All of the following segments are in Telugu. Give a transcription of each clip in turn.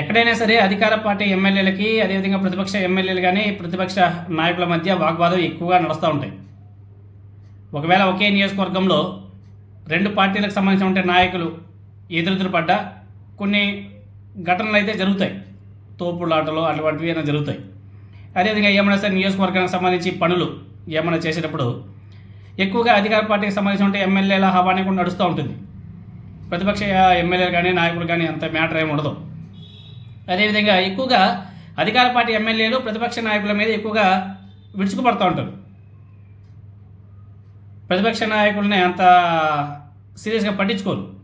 ఎక్కడైనా సరే అధికార పార్టీ ఎమ్మెల్యేలకి అదేవిధంగా ప్రతిపక్ష ఎమ్మెల్యేలు కానీ ప్రతిపక్ష నాయకుల మధ్య వాగ్వాదం ఎక్కువగా నడుస్తూ ఉంటాయి. ఒకవేళ ఒకే నియోజకవర్గంలో రెండు పార్టీలకు సంబంధించిన ఉంటే నాయకులు ఎదురెదురు పడ్డా కొన్ని ఘటనలు అయితే జరుగుతాయి. తోపులాటలు అటువంటివి ఏమైనా జరుగుతాయి. అదేవిధంగా ఏమైనా సరే నియోజకవర్గానికి సంబంధించి పనులు ఏమైనా చేసేటప్పుడు ఎక్కువగా అధికార పార్టీకి సంబంధించిన ఉంటే ఎమ్మెల్యేల హవానే కూడా నడుస్తూ ఉంటుంది. ప్రతిపక్ష ఎమ్మెల్యేలు కానీ నాయకులు కానీ అంత మ్యాటర్ ఏమి ఉండదు. అదేవిధంగా ఎక్కువగా అధికార పార్టీ ఎమ్మెల్యేలు ప్రతిపక్ష నాయకుల మీద ఎక్కువగా విడుచుకుపడుతూ ఉంటారు. ప్రతిపక్ష నాయకుల్ని అంత సీరియస్గా పట్టించుకోరు.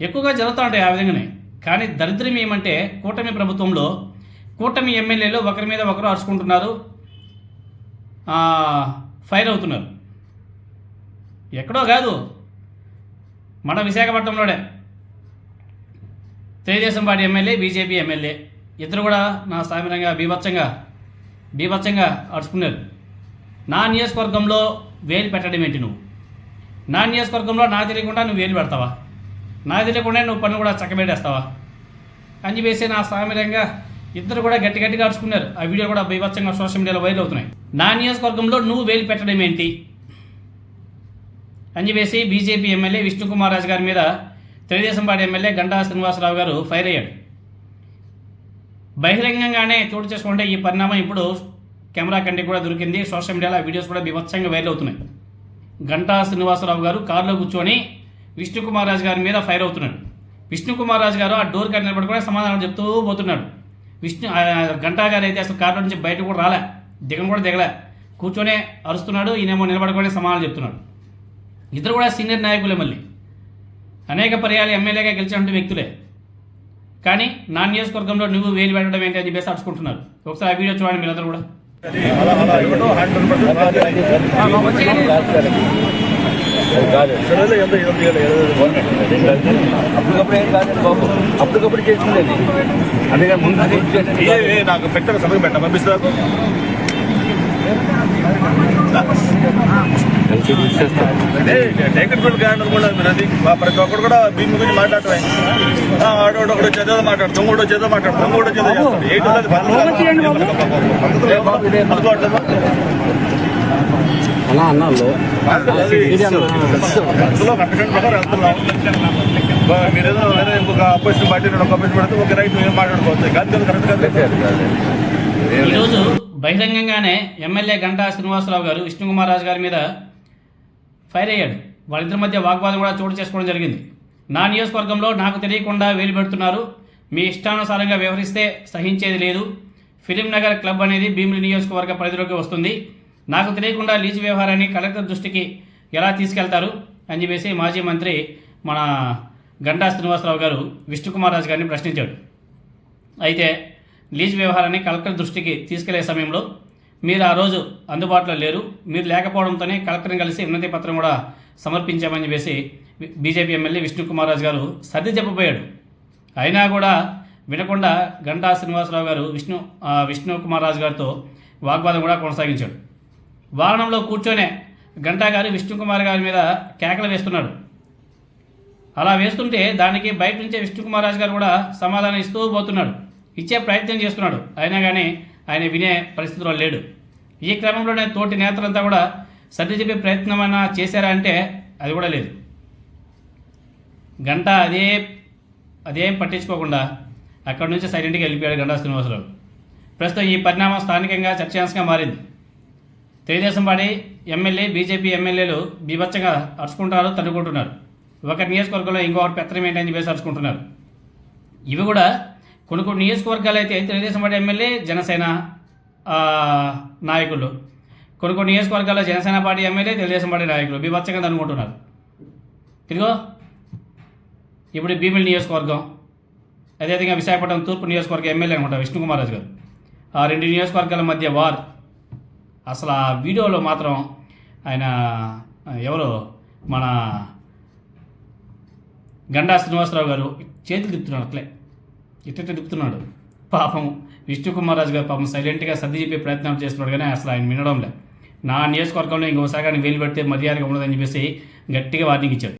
ఎక్కువగా జరుగుతూ ఉంటాయి ఆ విధంగానే. కానీ దరిద్రం ఏమంటే కూటమి ప్రభుత్వంలో కూటమి ఎమ్మెల్యేలు ఒకరి మీద ఒకరు అరుచుకుంటున్నారు. ఫైర్ అవుతున్నారు. ఎక్కడో కాదు. మన విశాఖపట్నంలోనే. Telugu Desam party MLA BJP MLA. ఇద్దరు కూడా నా సామిరంగా బీభత్సంగా బీభత్సంగా అడుచుకున్నారు నా నియోజకవర్గంలో వేలు పెట్టడం ఏంటి నువ్వు? నా నియోజకవర్గంలో నా తెలియకుండా నువ్వు వేలు పెడతావా? నా తెలియకుండా నువ్వు పన్ను కూడా చక్కబెట్టేస్తావా? అని చెప్పేసి నా సామిరంగా ఇద్దరు కూడా గట్టి గట్టిగా అడుచుకున్నారు ఆ వీడియో కూడా బీభత్సంగా సోషల్ మీడియాలో వైరల్ అవుతున్నాయి. నా నియోజకవర్గంలో నువ్వు వేలు పెట్టడం ఏంటి? అని చెప్పేసి బీజేపీ ఎమ్మెల్యే విష్ణుకుమార్ రాజు గారి మీద తెలుగుదేశం పార్టీ ఎమ్మెల్యే గంటా శ్రీనివాసరావు గారు ఫైర్ అయ్యాడు. బహిరంగంగానే చోటు చేసుకుంటే ఈ పరిణామం ఇప్పుడు కెమెరా కంటికి కూడా దొరికింది. సోషల్ మీడియాలో వీడియోస్ కూడా బీభత్సంగా వైరల్ అవుతున్నాయి. గంటా శ్రీనివాసరావు గారు కారులో కూర్చొని విష్ణుకుమార్ రాజు గారి మీద ఫైర్ అవుతున్నాడు. విష్ణుకుమార్ రాజు గారు ఆ డోర్ కాడ నిలబడి కూడా సమాధానం చెప్తూ పోతున్నాడు. విష్ణు గంటా గారు అయితే అసలు కారులో నుంచి బయట కూడా రాలే. దిగను కూడా దిగలే. కూర్చొనే అరుస్తున్నాడు. ఈయనేమో నిలబడుకొని సమాధానం చెప్తున్నాడు. ఇద్దరు కూడా సీనియర్ నాయకులే మళ్ళీ. అనేక పర్యాలు ఎమ్మెల్యేగా గెలిచినటువంటి వ్యక్తులే. కానీ నా నియోజకవర్గంలో నువ్వు వేలు పెట్టడం ఏంటి అని చెప్పేసి అడుచుకుంటున్నారు ఒకసారి ఆ వీడియో చూడండి మీరందరూ కూడా. అప్పటికప్పుడు ఏం కాదండి బాబు. అప్పటికప్పుడు చేసింది అది. అందుకని ముందు నాకు పెట్టాను సభకు పెట్టా పంపిస్తాను టేకట్ గ్రాండ్ కూడా మీరు అది ప్రతి ఒక్కరు కూడా భీమి గురించి మాట్లాడటమే ఆ, ఆడోడు ఒకడు చేదో మాట్లాడు దొంగడు చేదో మాట్లాడు దొంగడు చేదో చేస్తాడు ఏంటి అందుబాటులో అలా మీరేదో వేరే ఇంకొక అపోజిషన్ పార్టీ ఒక అపోజిషన్ పడితే ఒక రైతు మాట్లాడుకోవచ్చు కాదు కరెక్ట్ కాదు ఈరోజు బహిరంగంగానే ఎమ్మెల్యే గంటా శ్రీనివాసరావు గారు విష్ణుకుమార్ రాజు గారి మీద ఫైర్ అయ్యాడు. వాళ్ళిద్దరి మధ్య వాగ్వాదం కూడా చోటు చేసుకోవడం జరిగింది. నా నియోజకవర్గంలో నాకు తెలియకుండా వేలు పెడుతున్నారు. మీ ఇష్టానుసారంగా వ్యవహరిస్తే సహించేది లేదు. ఫిలిం నగర్ క్లబ్ అనేది భీమిలి నియోజకవర్గ పరిధిలోకి వస్తుంది. నాకు తెలియకుండా లీజు వ్యవహారాన్ని కలెక్టర్ దృష్టికి ఎలా తీసుకెళ్తారు అని చెప్పేసి మాజీ మంత్రి మన గంటా శ్రీనివాసరావు గారు విష్ణుకుమార్ రాజు గారిని ప్రశ్నించాడు. అయితే లీజ్ వ్యవహారాన్ని కలెక్టర్ దృష్టికి తీసుకెళ్ళే సమయంలో మీరు ఆ రోజు అందుబాటులో లేరు. మీరు లేకపోవడంతోనే కలెక్టర్ని కలిసి వినతి పత్రం కూడా సమర్పించామని చెప్పేసి బీజేపీ ఎమ్మెల్యే విష్ణుకుమార్ రాజు గారు సర్ది చెప్పబోయాడు. అయినా కూడా వినకుండా గంటా శ్రీనివాసరావు గారు విష్ణు ఆ, రాజు గారితో వాగ్వాదం కూడా కొనసాగించాడు. వాహనంలో కూర్చొనే గంటా గారు విష్ణుకుమార్ గారి మీద కేకలు వేస్తున్నాడు. అలా వేస్తుంటే దానికి బయట నుంచే విష్ణుకుమార్ రాజు గారు కూడా సమాధానం ఇస్తూ పోతున్నాడు. ఇచ్చే ప్రయత్నం చేస్తున్నాడు. అయినా కానీ ఆయన వినే పరిస్థితిలో లేడు. ఈ క్రమంలోనే తోటి నేతలంతా కూడా సర్ది చెప్పే ప్రయత్నం అయినా చేశారా అంటే అది కూడా లేదు. గంట అదే అదేం పట్టించుకోకుండా అక్కడి నుంచి సైలెంట్గా వెళ్ళిపోయాడు గంటా శ్రీనివాసరావు. ప్రస్తుతం ఈ పరిణామం స్థానికంగా చర్చాంశంగా మారింది. తెలుగుదేశం పార్టీ ఎమ్మెల్యే బీజేపీ ఎమ్మెల్యేలు బీభత్సంగా అరుచుకుంటారు తన్నుకుంటున్నారు. ఒక నియోజకవర్గంలో ఇంకొకరు పెత్తనం ఏంటని చెప్పేసి అరుచుకుంటున్నారు. ఇవి కూడా కొన్ని కొన్ని నియోజకవర్గాలు అయితే తెలుగుదేశం పార్టీ ఎమ్మెల్యే జనసేన నాయకులు. కొన్ని కొన్ని నియోజకవర్గాల్లో Janasena party MLA Telugu Desam party నాయకులు. బీభత్సంగా అనుకుంటున్నారు. ఇదిగో ఇప్పుడు భీమిలి నియోజకవర్గం అదేవిధంగా విశాఖపట్నం తూర్పు నియోజకవర్గ ఎమ్మెల్యే అనమాట విష్ణుకుమార్ రాజు గారు. ఆ రెండు నియోజకవర్గాల మధ్య వార్. అసలు ఆ వీడియోలో మాత్రం ఆయన ఎవరు? మన గండా శ్రీనివాసరావు గారు చేతులు తిప్పుతున్నారు అట్లే. ఇట్ట తిడుపుతున్నాడు. పాపం విష్ణుకుమార్ రాజు గారు పాపం సైలెంట్గా సర్ది చెప్పే ప్రయత్నాలు చేస్తున్నాడు కానీ అసలు ఆయన వినడంలే. నా నియోజకవర్గంలో ఇంకోసారి కానీ వేలు పెడితే మర్యాదగా ఉండదని చెప్పేసి గట్టిగా వార్నింగ్ ఇచ్చాడు.